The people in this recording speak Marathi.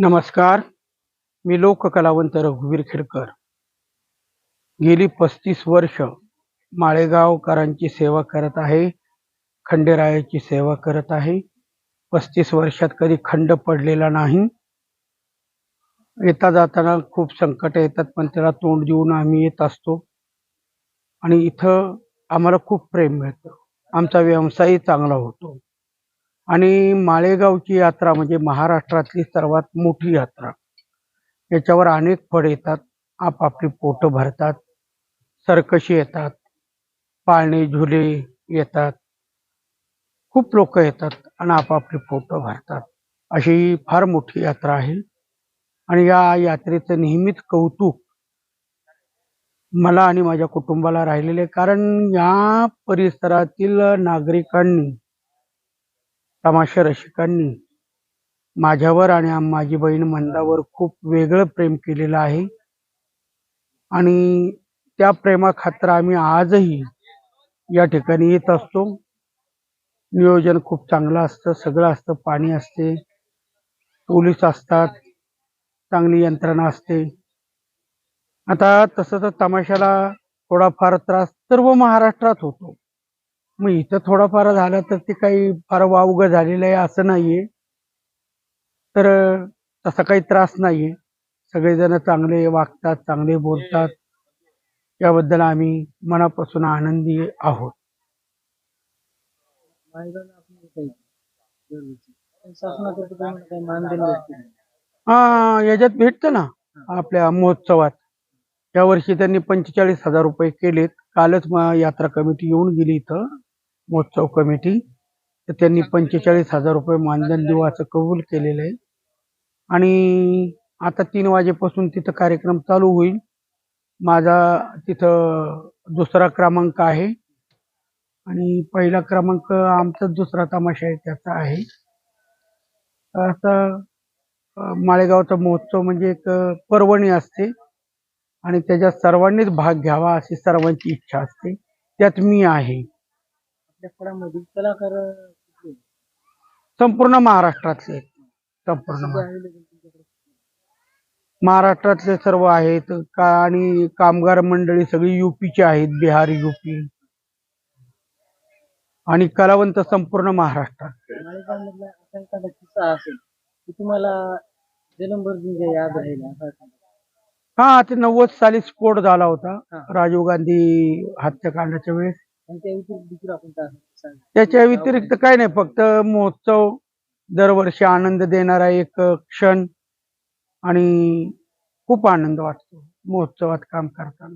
नमस्कार. मी लोककलावंत रघुवीर खेडकर गेली पस्तीस वर्ष माळेगावकरांची सेवा करत आहे खंडेरायाची सेवा करत आहे. पस्तीस वर्षात कधी खंड पडलेला नाही. येता जाताना खूप संकट येतात पण त्याला तोंड देऊन आम्ही येत असतो. आणि इथं आम्हाला खूप प्रेम मिळतं. आमचा व्यवसायही चांगला होतो. आणि माळेगावची यात्रा म्हणजे महाराष्ट्रातली सर्वात मोठी यात्रा. याच्यावर अनेक फळ येतात आपापली पोटं भरतात सरकशी येतात पाळणे झुले येतात. खूप लोक येतात आणि आपापली पोटं भरतात. अशी फार मोठी यात्रा आहे. आणि या यात्रेचं नेहमीच कौतुक मला आणि माझ्या कुटुंबाला राहिलेले कारण या परिसरातील नागरिकांनी तमाशा रसिकांनी माझ्यावर आणि माझी बहीण मंदावर खूप वेगळं प्रेम केलेलं आहे. आणि त्या प्रेमाखातर आम्ही आजही या ठिकाणी येत असतो. नियोजन खूप चांगलं असतं सगळं असतं पाणी असते पोलीस असतात चांगली यंत्रणा असते. आता तसं तर तमाशाला थोडाफार त्रास सर्व महाराष्ट्रात होतो. मग इथं थोडाफार झाला तर ते काही फार वावग झालेलं आहे असं नाहीये. तर तसा काही त्रास नाहीये. सगळेजण चांगले वागतात चांगले बोलतात. याबद्दल आम्ही मनापासून आनंदी आहोत. हा याच्यात भेटतं ना आपल्या महोत्सवात. यावर्षी त्यांनी पंचेचाळीस हजार रुपये केलेत. कालच यात्रा कमिटी येऊन गेली इथं. महोत्सव कमिटी. तर त्यांनी पंचेचाळीस हजार रुपये मानधन देऊ असं कबूल केलेलं आहे. आणि आता तीन वाजेपासून तिथं कार्यक्रम चालू होईल. माझा तिथं दुसरा क्रमांक आहे. आणि पहिला क्रमांक आमचा दुसरा तमाशा आहे त्याचा आहे. असं माळेगावचा महोत्सव म्हणजे एक पर्वणी असते. आणि त्याच्यात सर्वांनीच भाग घ्यावा अशी सर्वांची इच्छा असते. त्यात मी आहे. फळामध्ये कलाकार कुठले? संपूर्ण महाराष्ट्रातले आहेत. संपूर्ण available तुमच्याकडे? महाराष्ट्रातले सर्व आहेत का आणि कामगार मंडळी सगळी युपीची आहेत बिहार युपी आणि कलावंत संपूर्ण महाराष्ट्रात माळेगावमधला असा एखादा किस्सा असेल की तुम्हाला याद राहील असा एखादा. हा ते नव्वद साली स्फोट झाला होता हा. राजीव गांधी हत्याकांडाच्या वेळेस त्याच्या व्यतिरिक्त काय नाही फक्त महोत्सव दरवर्षी आनंद देणारा एक क्षण आणि खूप आनंद वाटतो महोत्सवात काम करताना.